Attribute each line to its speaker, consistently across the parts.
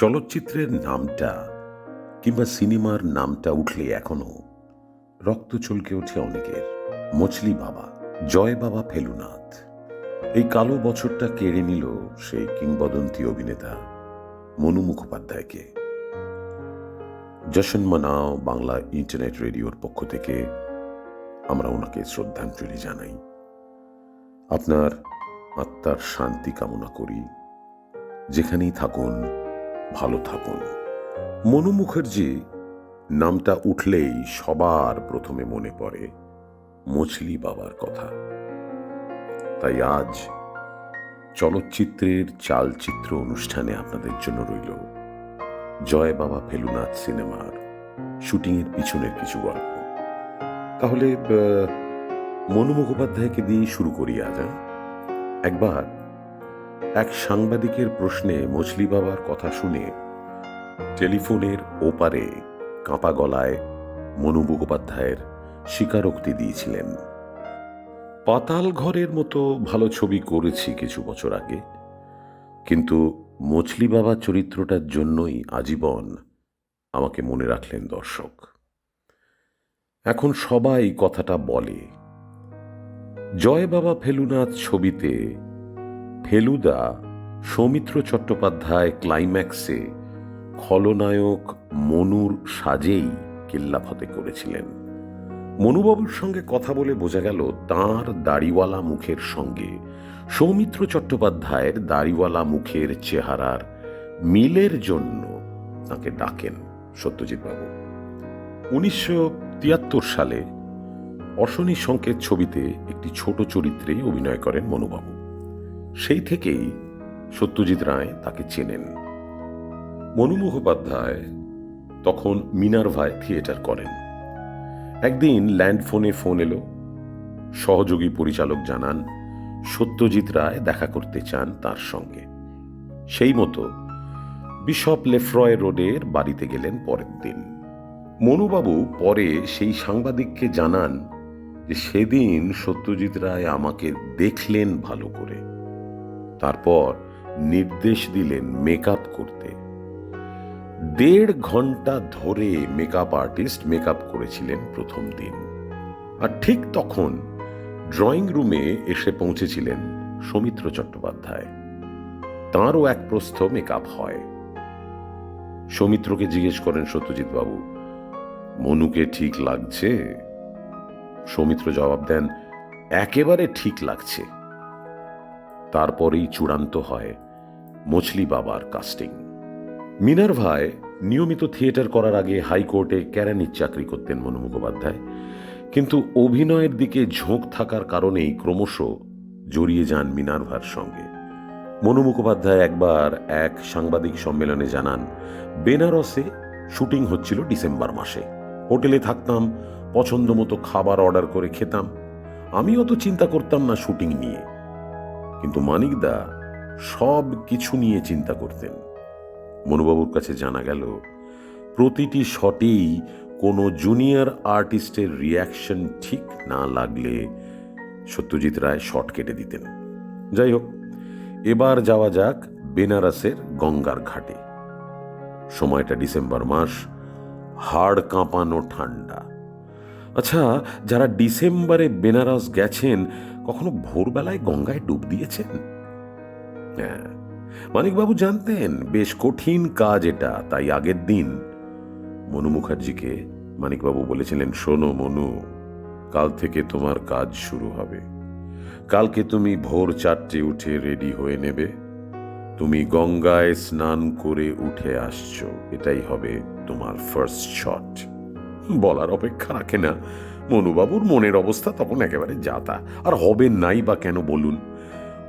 Speaker 1: চলচ্চিত্রের নামটা কিংবা সিনেমার নামটা উঠলে এখনও রক্ত চলকে ওঠে অনেকের। মছলি বাবা, জয় বাবা ফেলুনাথ। এই কালো বছরটা কেড়ে নিল সেই কিংবদন্তি অভিনেতা মনু মুখোপাধ্যায়কে। জশন মানাও বাংলা ইন্টারনেট রেডিওর পক্ষ থেকে আমরা ওনাকে শ্রদ্ধাঞ্জলি জানাই। আপনার আত্মার শান্তি কামনা করি। যেখানেই থাকুন ভালো থাকুন। মনু মুখার্জি নামটা উঠলেই সবার প্রথমে মনে পড়ে মছলি বাবার কথা। তাই আজ চলচ্চিত্রের চালচিত্র অনুষ্ঠানে আপনাদের জন্য রইল জয় বাবা ফেলুনাথ সিনেমার শুটিংয়ের পিছনের কিছু গল্প। তাহলে মনু মুখোপাধ্যায়কে দিয়ে শুরু করি আজ হ্যাঁ? একবার এক সাংবাদিকের প্রশ্নে মছলি বাবার কথা শুনে টেলিফোনের ওপারে কাঁপা গলায় মনু মুখোপাধ্যায়ের স্বীকারোক্তি দিয়েছিলেন। পাতাল ঘরের মতো ভালো ছবি করেছি কিছু বছর আগে, কিন্তু মছলি বাবা চরিত্রটার জন্যই আজীবন আমাকে মনে রাখলেন দর্শক। এখন সবাই কথাটা বলে, জয় বাবা ফেলুনাথ ছবিতে ফেলুদা সৌমিত্র চট্টোপাধ্যায় ক্লাইম্যাক্সে খলনায়ক মনুর সাজেই কিল্লাফতে করেছিলেন। মনুবাবুর সঙ্গে কথা বলে বোঝা গেল তাঁর দাড়িওয়ালা মুখের সঙ্গে সৌমিত্র চট্টোপাধ্যায়ের দাড়িওয়ালা মুখের চেহারার মিলের জন্য তাকে ডাকেন সত্যজিৎ বাবু উনিশশো তিয়াত্তর সালে অশনি সংকেত ছবিতে একটি ছোট চরিত্রে অভিনয় করেন মনুবাবু। সেই থেকেই সত্যজিৎ রায় তাকে চেনেন। মনু মুখোপাধ্যায় তখন মিনারভায় থিয়েটার করেন। একদিন ল্যান্ডফোনে ফোন এলো। সহযোগী পরিচালক জানান, সত্যজিৎ রায় দেখা করতে চান তার সঙ্গে। সেই মতো বিশপ লেফ্রয় রোডের বাড়িতে গেলেন পরের দিন। মনুবাবু পরে সেই সাংবাদিককে জানান যে সেদিন সত্যজিৎ রায় আমাকে দেখলেন ভালো করে। তারপর নির্দেশ দিলেন মেকআপ করতে। দেড় ঘণ্টা ধরে মেকআপ আর্টিস্ট মেকআপ করেছিলেন প্রথম দিন। আর ঠিক তখন ড্রয়িং রুমে এসে পৌঁছেছিলেন সৌমিত্র চট্টোপাধ্যায়। তাঁরও এক প্রস্থ মেকআপ হয়। সৌমিত্রকে জিজ্ঞেস করেন, সত্যজিৎ বাবু, মনুকে ঠিক লাগছে? সৌমিত্র জবাব দেন, একেবারে ঠিক লাগছে। তারপরেই চূড়ান্ত হয় মছলি বাবার কাস্টিং। মিনারভায় নিয়মিত থিয়েটার করার আগে হাইকোর্টে ক্যারানির চাকরি করতেন মনু মুখোপাধ্যায়। কিন্তু অভিনয়ের দিকে ঝোঁক থাকার কারণেই ক্রমশ জড়িয়ে যান মিনারভার সঙ্গে। মনু মুখোপাধ্যায় একবার এক সাংবাদিক সম্মেলনে জানান, বেনারসে শুটিং হচ্ছিল ডিসেম্বর মাসে। হোটেলে থাকতাম পছন্দ মতো খাবার অর্ডার করে খেতাম। আমি অত চিন্তা করতাম না শুটিং নিয়ে। কিন্তু মানিকদা সব কিছু নিয়ে চিন্তা করতেন। মনুবাবুর কাছে জানা গেল, প্রতিটি শটেই কোনো জুনিয়র আর্টিস্টের রিয়াকশন ঠিক না লাগলে সত্যজিৎ রায় শট কেটে দিতেন। যাই হোক, এবার যাওয়া যাক বেনারসের গঙ্গার ঘাটে। সময়টা ডিসেম্বর মাস, হাড় কাঁপানো ঠান্ডা। আচ্ছা যারা ডিসেম্বরে বেনারস গেছেন কখনো ভোরবেলায় গঙ্গায় ডুব দিয়েছেন? হ্যাঁ মানিকবাবু জানতেন, বেশ কঠিন কাজ এটা, তাই আগের দিন। মনু মুখার্জিকে মানিকবাবু বলেছিলেন, শোনো মনু, কাল থেকে তোমার কাজ শুরু হবে। কালকে তুমি ভোর চারটে উঠে রেডি হয়ে নেবে। তুমি গঙ্গায় স্নান করে উঠে আসছো। এটাই হবে তোমার ফার্স্ট শট বলার অপেক্ষা রাখে না। মনুবাবুর মনের অবস্থা তখন একেবারে যাতা। আর হবে নাই বা কেন বলুন?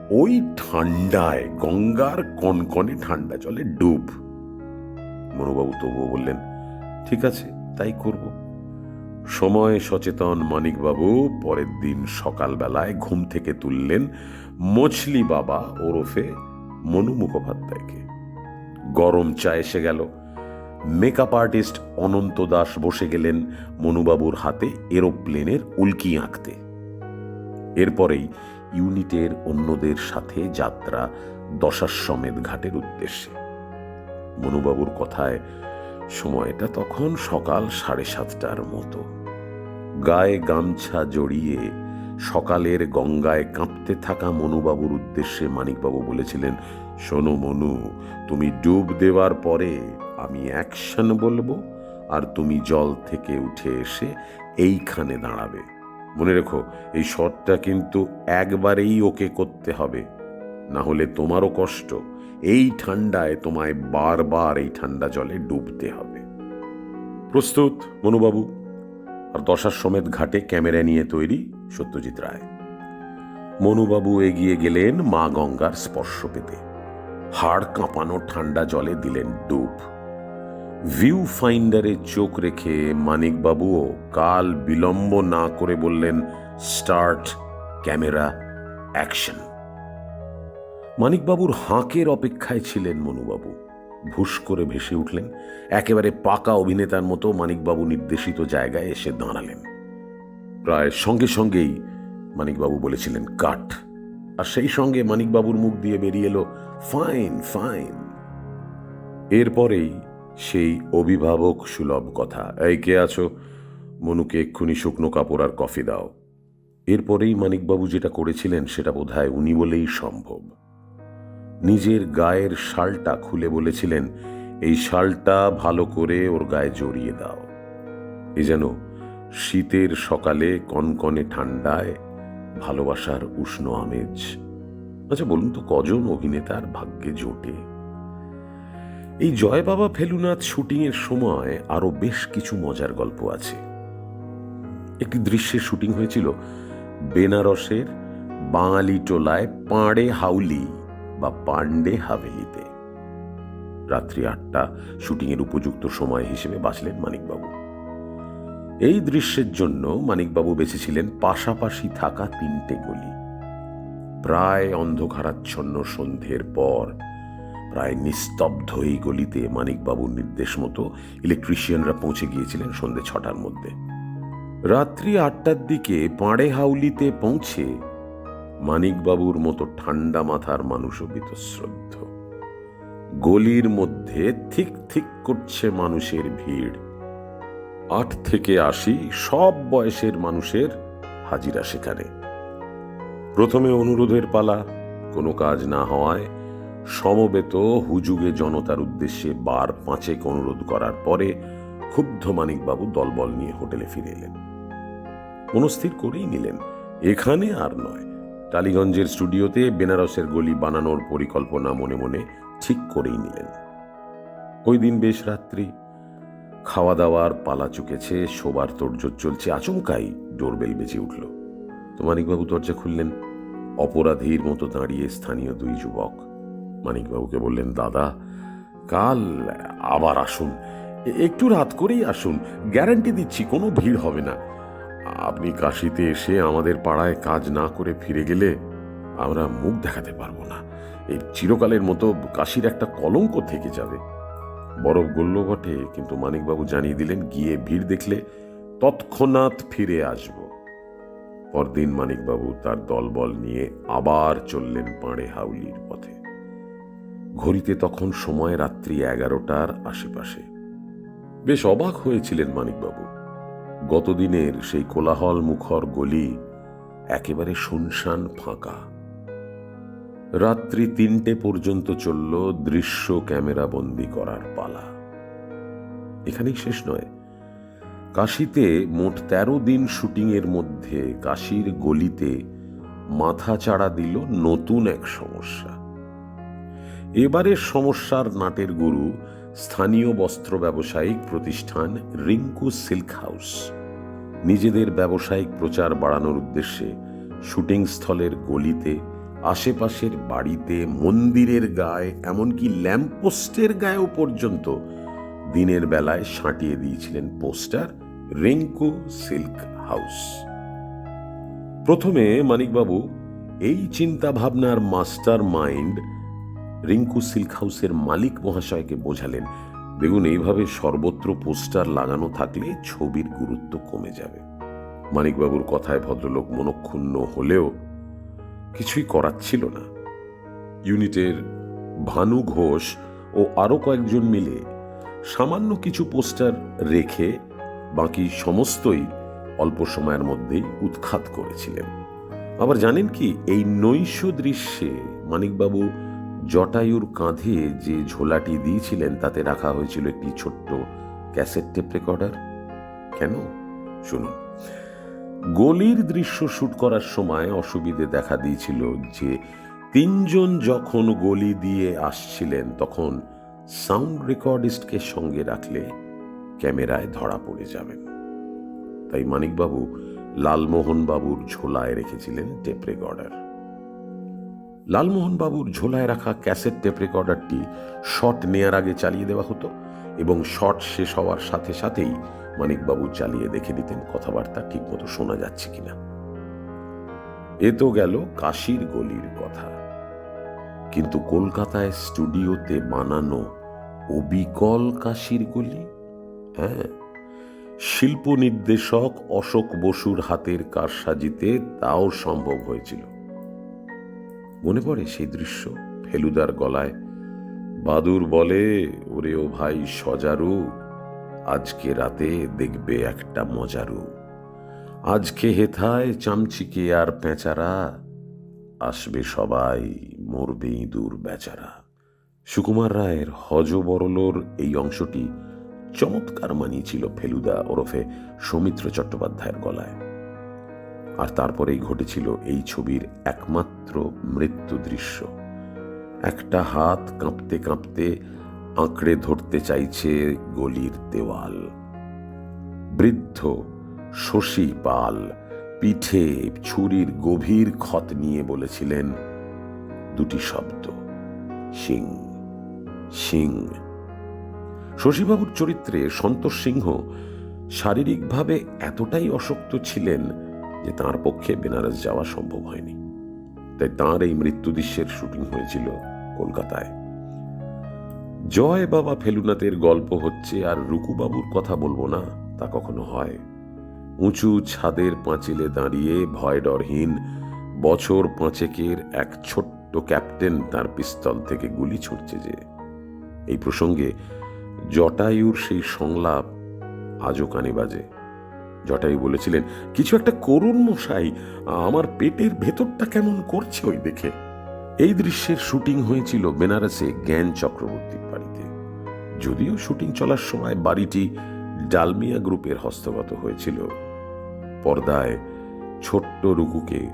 Speaker 1: ওই ঠান্ডায়, গঙ্গার কনকনে ঠান্ডা জলে ডুব। মনুবাবু তবুও বললেন, ঠিক আছে, তাই করব। সময় সচেতন মানিকবাবু পরের দিন সকালবেলায় ঘুম থেকে তুললেন মছলি বাবা ওরফে মনু মুখোপাধ্যায়কে। গরম চা এসে গেল। মেকআপ আর্টিস্ট অনন্ত দাস বসে গেলেন মনুবাবুর হাতে এরোপ্লেনের উল্কি আঁকতে। এরপরেই ইউনিটের অন্যদের সাথে যাত্রা দশাশ্বমেধ ঘাটের উদ্দেশ্যে। মনুবাবুর কথায় সময়টা তখন সকাল সাড়ে সাতটার মতো। গায়ে গামছা জড়িয়ে সকালের গঙ্গায় কাঁপতে থাকা মনুবাবুর উদ্দেশ্যে মানিকবাবু বলেছিলেন, শোনো মনু, তুমি ডুব দেওয়ার পরে আমি অ্যাকশন বলব আর তুমি জল থেকে উঠে এসে এইখানে দাঁড়াবে। মনে রেখো, এই শটটা কিন্তু একবারেই ওকে করতে হবে। না হলে তোমারও কষ্ট। এই ঠান্ডায় তোমায় বারবার এই ঠান্ডা জলে ডুবতে হবে। প্রস্তুত, মনুবাবু। আর দশার সমেত ঘাটে ক্যামেরা নিয়ে তৈরি সত্যজিৎ রায়। মনুবাবু এগিয়ে গেলেন মা গঙ্গার স্পর্শ পেতে। হাড় কাঁপানো ঠান্ডা জলে দিলেন ডুব। ভিউ ফাইন্ডারে চোখ রেখে মানিকবাবুও কাল বিলম্ব না করে বললেন, স্টার্ট ক্যামেরা অ্যাকশন। মানিকবাবুর হাঁকের অপেক্ষায় ছিলেন মনুবাবু। ভুস করে ভেসে উঠলেন। একেবারে পাকা অভিনেতার মতো মানিকবাবু নির্দেশিত জায়গায় এসে দাঁড়ালেন। প্রায় সঙ্গে সঙ্গেই মানিকবাবু বলেছিলেন, কাট। আর সেই সঙ্গে মানিকবাবুর মুখ দিয়ে বেরিয়ে এলো, ফাইন ফাইন। এরপরেই সেই অভিভাবক সুলভ কথা। এই, কে আছো? মনুকে এক্ষুনি শুকনো কাপড় আর কফি দাও। এরপরেই মানিকবাবু যেটা করেছিলেন সেটা বোধহয় উনি বলেই সম্ভব। নিজের গায়ের শালটা খুলে বলেছিলেন, এই শালটা ভালো করে ওর গায়ে জড়িয়ে দাও। এ যেন শীতের সকালে কনকনে ঠান্ডায় ভালোবাসার উষ্ণ আমেজ। আচ্ছা বলুন তো, কজন অভিনেতার ভাগ্যে জোটে? এই জয় বাবা ফেলুনাথ শুটিংয়ের সময় আরও বেশ কিছু মজার গল্প আছে। একটি দৃশ্যের শুটিং হয়েছিল বেনারসের বাঙালি টোলায় পাঁড়ে হাউলি বা পান্ডে হাভেলিতে। রাত্রি আটটা শুটিংয়ের উপযুক্ত সময় হিসেবে বাঁচলেন মানিকবাবু। এই দৃশ্যের জন্য মানিকবাবু বেঁচেছিলেন পাশাপাশি থাকা তিনটে গলি। প্রায় অন্ধকারাচ্ছন্ন সন্ধ্যের পর প্রায় নিস্তব্ধ এই গলিতে মানিকবাবুর নির্দেশ মতো ইলেকট্রিশিয়ানরা পৌঁছে গিয়েছিলেন সন্ধ্যে ছটার মধ্যে। রাত্রি আটটার দিকে পাড়ে হাউলিতে পৌঁছে মানিকবাবুর মতো ঠান্ডা মাথার মানুষও বীতশ্রদ্ধ। গলির মধ্যে থিক থিক করছে মানুষের ভিড়। আট থেকে আশি সব বয়সের মানুষের হাজিরা সেখানে। প্রথমে অনুরোধের পালা, কোনো কাজ না হওয়ায় সমবেত হুজুগে জনতার উদ্দেশ্যে বার পাঁচেক অনুরোধ করার পরে ক্ষুব্ধ মানিকবাবু দলবল নিয়ে হোটেলে ফিরে এলেন। মনস্থির করেই নিলেন, এখানে আর নয়। টালিগঞ্জের স্টুডিওতে বেনারসের গলি বানানোর পরিকল্পনা মনে মনে ঠিক করেই নিলেন। ওই দিন বেশ রাত্রি। খাওয়া দাওয়ার পালা চুকেছে, শোবার তোড়জোড় চলছে, আচমকাই ডোরবেল বেজে উঠল। তো মানিকবাবু দরজা খুললেন। অপরাধীর মতো দাঁড়িয়ে স্থানীয় দুই যুবক মানিকবাবুকে বললেন, দাদা, কাল আবার আসুন। একটু রাত করেই আসুন। গ্যারান্টি দিচ্ছি, কোনো ভিড় হবে না। আপনি কাশিতে এসে আমাদের পাড়ায় কাজ না করে ফিরে গেলে আমরা মুখ দেখাতে পারব না। এই চিরকালের মতো কাশির একটা কলঙ্ক থেকে যাবে। বরফ গল্ল ঘটে কিন্তু মানিকবাবু জানিয়ে দিলেন, গিয়ে ভিড় দেখলে তৎক্ষণাৎ ফিরে আসব। পরদিন মানিকবাবু তার দলবল নিয়ে আবার চললেন পাড়ে হাউলির পথে। ঘড়িতে তখন সময় রাত্রি এগারোটার আশেপাশে। বেশ অবাক হয়েছিলেন মানিকবাবু। গতদিনের সেই কোলাহল মুখর গলি একেবারে শুনশান ফাঁকা। রাত্রি তিনটে পর্যন্ত চলল দৃশ্য ক্যামেরা বন্দি করার পালা। এখানেই শেষ নয়। কাশিতে মোট তেরো দিন শুটিংয়ের মধ্যে কাশির গলিতে মাথা চাড়া দিল নতুন এক সমস্যা। এবারের সমস্যার নাটের গুরু স্থানীয় বস্ত্র ব্যবসায়িক প্রতিষ্ঠান রিঙ্কু সিল্ক হাউস। নিজেদের ব্যবসায়িক প্রচার বাড়ানোর উদ্দেশ্যে শুটিং স্থলের গলিতে, আশেপাশের বাড়িতে, মন্দিরের গায়ে, এমনকি ল্যাম্পপোস্টের গায়েও পর্যন্ত দিনের বেলায় সাঁটিয়ে দিয়েছিলেন পোস্টার রিঙ্কু সিল্ক হাউস। প্রথমে মানিকবাবু, এই চিন্তা ভাবনার মাস্টার মাইন্ড রিঙ্কু সিল্ক হাউসের মালিক মহাশয়কে বোঝালেন দেখুন এইভাবে সর্বত্র পোস্টার লাগানো থাকলে ছবির গুরুত্ব কমে যাবে। মানিকবাবুর কথায় ভদ্রলোক মনক্ষুণ্ণ হলেও কিছুই করার ছিল না। ইউনিটের ভানু ঘোষ ও আরও কয়েকজন মিলে সামান্য কিছু পোস্টার রেখে বাকি সমস্তই অল্প সময়ের মধ্যেই উৎখাত করেছিলেন। আবার জানেন কি, এই নৈশ দৃশ্যে মানিকবাবু জটায়ুর কাঁধে যে ঝোলাটি দিয়েছিলেন, তাতে রাখা হয়েছিল একটি ছোট্ট ক্যাসেট টেপ রেকর্ডার। কেন? শুনুন। গলির দৃশ্য শুট করার সময় অসুবিধে দেখা দিয়েছিল যে, তিনজন যখন গলি দিয়ে আসছিলেন, তখন সাউন্ড রেকর্ডিস্টকে সঙ্গে রাখলে ক্যামেরায় ধরা পড়ে যাবেন। তাই মানিকবাবু লালমোহনবাবুর ঝোলায় রেখেছিলেন টেপ রেকর্ডার। লালমোহন বাবুর ঝোলায় রাখা ক্যাসেট টেপ রেকর্ডারটি শট নেয়ার আগে চালিয়ে দেওয়া হতো এবং শট শেষ হওয়ার সাথে সাথেই মানিকবাবু চালিয়ে দেখে দিতেন কথাবার্তা ঠিকমতো শোনা যাচ্ছে কিনা। এ তো গেল কাশির গলির কথা। কিন্তু কলকাতায় স্টুডিওতে বানানো অবিকল কাশির গলি? হ্যাঁ শিল্প নির্দেশক অশোক বসুর হাতের কারসাজিতে তাও সম্ভব হয়েছিল। মনে পড়ে সেই দৃশ্য? ফেলুদার গলায়, বাদুর বলে, ওরে ও ভাই সজারু, আজকে রাতে দেখবে একটা মজারু। আজকে হেথায় চামচিকে আর পেঁচারা, আসবে সবাই মরবে ইঁদুর বেচারা। সুকুমার রায়ের হজ বরলোর এই অংশটি চমৎকার মানিয়েছিল ফেলুদা ওরফে সৌমিত্র চট্টোপাধ্যায়ের গলায়। আর তারপরেই ঘটেছিল এই ছবির একমাত্র মৃত্যু দৃশ্য। একটা হাত কাঁপতে কাঁপতে আঁকড়ে ধরতে চাইছে গলির দেওয়াল। বৃদ্ধ শশী পাল পিঠে ছুরির গভীর ক্ষত নিয়ে বলেছিলেন, দুটি শব্দ, সিং সিং। শশীবাবুর চরিত্রে সন্তোষ সিংহ শারীরিকভাবে এতটাই অশক্ত ছিলেন যে তাঁর পক্ষে বেনারস যাওয়া সম্ভব হয়নি। তাই তাঁর এই মৃত্যু দৃশ্যের শুটিং হয়েছিল কলকাতায়। জয় বাবা ফেলুনাথের গল্প হচ্ছে আর রুকুবাবুর কথা বলব না, তা কখনো হয়। উঁচু ছাদের পাঁচিলে দাঁড়িয়ে ভয় ডরহীন বছর পাঁচেকের এক ছোট্ট ক্যাপ্টেন তার পিস্তল থেকে গুলি ছুটছে যে। এই প্রসঙ্গে জটায়ুর সেই সংলাপ আজও কানে বাজে। জটায়ু বলেছিলেন, কিছু একটা করুন মশাই, আমার পেটের ভেতরটা কেমন করছে ওই দেখে। এই দৃশ্যের শুটিং হয়েছিল বেনারসে জ্ঞান চক্রবর্তীর বাড়িতে। যদিও শুটিং চলার সময় বাড়িটি ডালমিয়া গ্রুপের হস্তগত হয়েছিল। পর্দায় ছোট্ট রুকুকে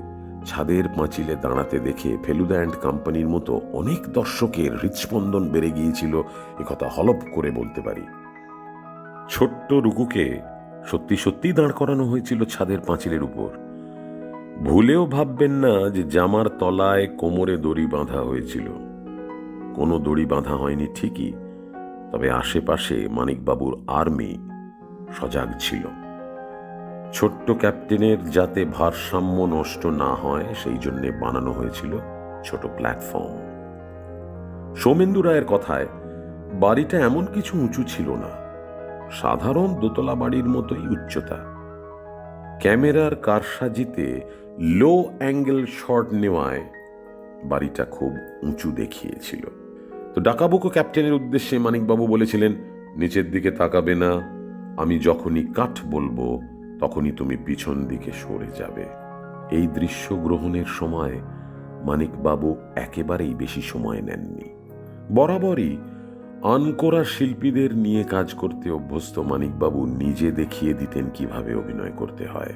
Speaker 1: ছাদের পাঁচিলে দাঁড়াতে দেখে ফেলুদা অ্যান্ড কোম্পানির মতো অনেক দর্শকের হৃৎস্পন্দন বেড়ে গিয়েছিল একথা হলপ করে বলতে পারি। ছোট্ট রুকুকে সত্যি সত্যি দাঁড় করানো হয়েছিল ছাদের পাঁচিলের উপর। ভুলেও ভাববেন না যে জামার তলায় কোমরে দড়ি বাঁধা হয়েছিল। কোনো দড়ি বাঁধা হয়নি ঠিকই, তবে আশেপাশে মানিকবাবুর আর্মি সজাগ ছিল। ছোট্ট ক্যাপ্টেনের যাতে ভারসাম্য নষ্ট না হয়, সেই জন্য বানানো হয়েছিল ছোট প্ল্যাটফর্ম। সৌমেন্দু রায়ের কথায়, বাড়িটা এমন কিছু উঁচু ছিল না। সাধারণ দোতলা বাড়ির মতোই উচ্চতা। ক্যামেরার কারসাজিতে লো অ্যাঙ্গেল শট নেওয়ায় বাড়িটা খুব উঁচু দেখিয়েছিল। তো ডাকাবুকো ক্যাপ্টেনের উদ্দেশ্যে মানিকবাবু বলেছিলেন, নিচের দিকে তাকাবে না, আমি যখনই কাঠ বলব, তখনই তুমি পিছন দিকে সরে যাবে। এই দৃশ্য গ্রহণের সময় মানিকবাবু একেবারেই বেশি সময় নেননি। বরাবরই আনকোরা শিল্পীদের নিয়ে কাজ করতে অভ্যস্ত মানিকবাবু নিজে দেখিয়ে দিতেন কীভাবে অভিনয় করতে হয়।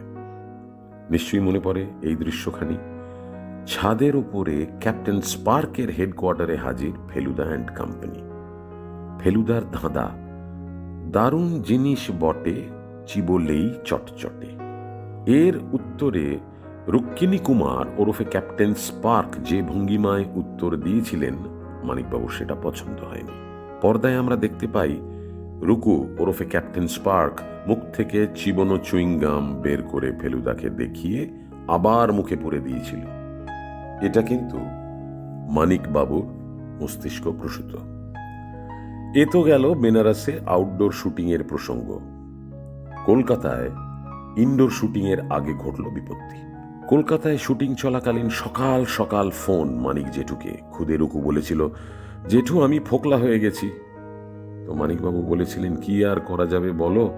Speaker 1: নিশ্চয়ই মনে পড়ে এই দৃশ্যখানি? ছাদের উপরে ক্যাপ্টেন স্পার্কের হেডকোয়ার্টারে হাজির ফেলুদা অ্যান্ড কোম্পানি। ফেলুদার ধাঁধা, দারুণ জিনিস বটে, চিবলেই চটচটে। এর উত্তরে রুক্মিণী কুমার ওরফে ক্যাপ্টেন স্পার্ক যে ভঙ্গিমায় উত্তর দিয়েছিলেন, মানিকবাবু সেটা পছন্দ হয়নি। পর্দায় আমরা দেখতে পাই রুকু ওরফে ক্যাপ্টেন স্পার্ক মুখ থেকে চিবনো চুইংগাম বের করে ফেলুদাকে দেখিয়ে আবার মুখে পুরে দিয়েছিল। এটা কিন্তু মানিকবাবুর মস্তিষ্ক প্রসূত। এ তো গেল বেনারসে আউটডোর শুটিংয়ের প্রসঙ্গ। কলকাতায় ইনডোর শুটিংয়ের আগে ঘটল বিপত্তি। কলকাতায় শুটিং চলাকালীন সকাল সকাল ফোন মানিক জেঠুকে, খুদে রুকু বলেছিল জেঠু, আমি ফোকলা হয়ে গেছি। তো মানিকবাবু বলেছিলেন, কি আর করা যাবে বলো?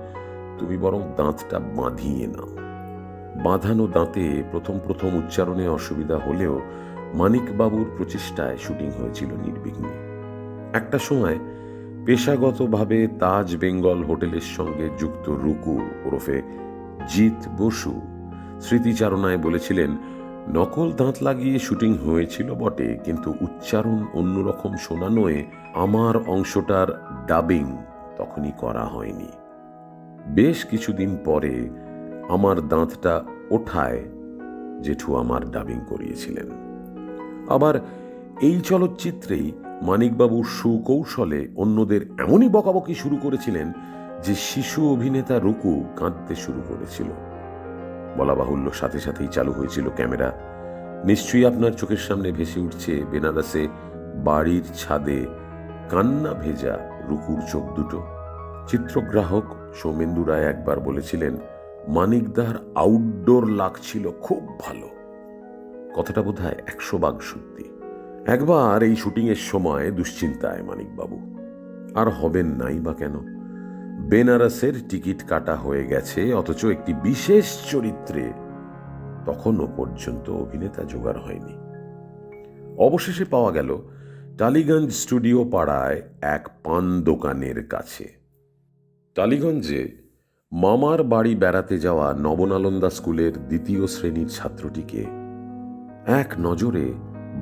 Speaker 1: তুমি বরং দাঁতটা বাঁধিয়ে নাও। বাঁধানো দাঁতে প্রথম প্রথম উচ্চারণে অসুবিধা হলেও মানিকবাবুর প্রচেষ্টায় শুটিং হয়েছিল নির্বিঘ্নে। একটা সময় পেশাগতভাবে তাজ বেঙ্গল হোটেলের সঙ্গে যুক্ত রুকু ওরফে জিত বসু স্মৃতিচারণায় বলেছিলেন নকল দাঁত লাগিয়ে শুটিং হয়েছিল বটে, কিন্তু উচ্চারণ অন্যরকম শোনানোয় আমার অংশটার ডাবিং তখনই করা হয়নি। বেশ কিছুদিন পরে আমার দাঁতটা ওঠায় জেঠু আমার ডাবিং করিয়েছিলেন। আবার এই চলচ্চিত্রেই মানিকবাবু সুকৌশলে অন্যদের এমনই বকাবকি শুরু করেছিলেন যে শিশু অভিনেতা রুকু কাঁদতে শুরু করেছিল। বলা বাহুল্য সাথে সাথেই চালু হয়েছিল ক্যামেরা। নিশ্চয়ই আপনার চোখের সামনে ভেসে উঠছে বেনারসে বাড়ির ছাদে কান্না ভেজা রুকুর চোখ দুটো। চিত্রগ্রাহক সৌমেন্দু রায় একবার বলেছিলেন, মানিকদার আউটডোর লাগছিল খুব ভালো। কথাটা বোধ হয় একশো বাগ সত্যি। একবার এই শুটিংয়ের সময় দুশ্চিন্তায় মানিকবাবু। আর হবেন নাই বা কেন? বেনারসের টিকিট কাটা হয়ে গেছে, অথচ একটি বিশেষ চরিত্রে। তখনও পর্যন্ত অভিনেতা জোগাড় হয়নি। অবশেষে পাওয়া গেল টালিগঞ্জ স্টুডিও পাড়ায় এক পান দোকানের কাছে। টালিগঞ্জে মামার বাড়ি বেড়াতে যাওয়া নবনালন্দা স্কুলের দ্বিতীয় শ্রেণির ছাত্রটিকে এক নজরে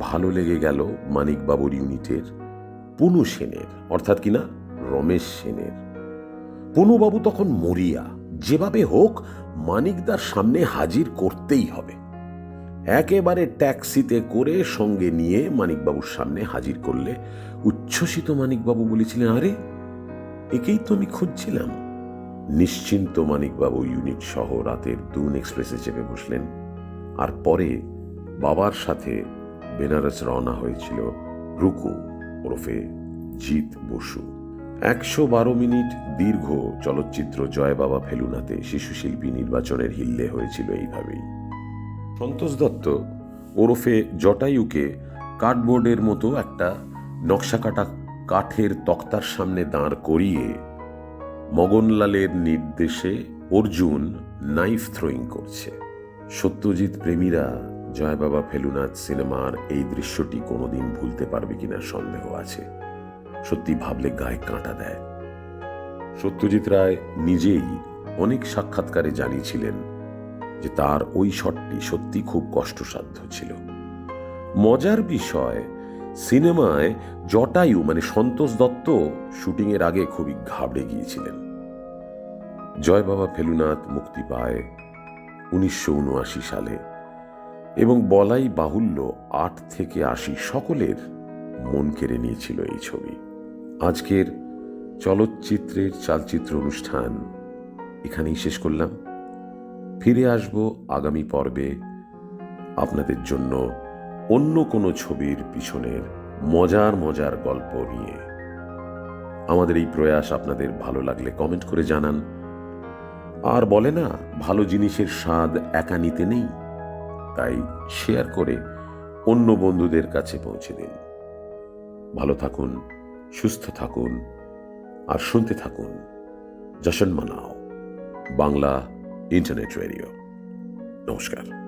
Speaker 1: ভালো লেগে গেল মানিকবাবুর ইউনিটের পুনু সেনের, অর্থাৎ কিনা রমেশ সেনের। পুনুবাবু তখন মরিয়া। যেভাবে হোক, মানিকদার সামনে হাজির করতেই হবে। একেবারে ট্যাক্সিতে করে সঙ্গে নিয়ে মানিকবাবুর সামনে হাজির করলে উচ্ছ্বসিত মানিকবাবু বলেছিলেন, আরে, একেই তো আমি খুঁজছিলাম। নিশ্চিন্ত মানিকবাবু ইউনিট সহ রাতের দুন এক্সপ্রেসে চেপে বসলেন। আর পরে বাবার সাথে বেনারস রওনা হয়েছিল রুকু ওরফে জিত বসু। একশো বারো মিনিট দীর্ঘ চলচ্চিত্র জয় বাবা ফেলুনাতে শিশু শিল্পী নির্বাচনের হিল্লে হয়েছিল এইভাবেই। সন্তোষ দত্ত ওরফে জটায়ুকে কার্ডবোর্ডের মতো একটা নকশাকাটা কাঠের তক্তার সামনে দাঁড় করিয়ে মগনলালের নির্দেশে অর্জুন নাইফ থ্রোয়িং করছে। সত্যজিৎ প্রেমীরা জয় বাবা ফেলুনাথ সিনেমার এই দৃশ্যটি কোনোদিন ভুলতে পারবে কিনা সন্দেহ আছে। সত্যি ভাবলে গায়ে কাঁটা দেয়। সত্যজিৎ রায় নিজেই অনেক সাক্ষাৎকারে জানিয়েছিলেন যে তার ওই শটটি সত্যি খুব কষ্টসাধ্য ছিল। মজার বিষয়, সিনেমায় জটায়ু মানে সন্তোষ দত্ত শুটিংয়ের আগে খুবই ঘাবড়ে গিয়েছিলেন। জয় বাবা ফেলুনাথ মুক্তি পায় উনিশশো উনআশি সালে এবং বলাই বাহুল্য আট থেকে আশি সকলের মন কেড়ে নিয়েছিল এই ছবি। আজকের চলচ্চিত্রের চালচিত্র অনুষ্ঠান। এখানেই শেষ করলাম। ফিরে আসব আগামী পর্বে আপনাদের জন্য অন্য কোনো ছবির পিছনের মজার মজার গল্প নিয়ে। আমাদের এই প্রয়াস আপনাদের ভালো লাগলে কমেন্ট করে জানান। আর বলে না, ভালো জিনিসের স্বাদ একা নিতে নেই। তাই শেয়ার করে অন্য বন্ধুদের কাছে পৌঁছে দিন। ভালো থাকুন। সুস্থ থাকুন আর শুনতে থাকুন। Jashn Manao Bangla internet radio. নমস্কার।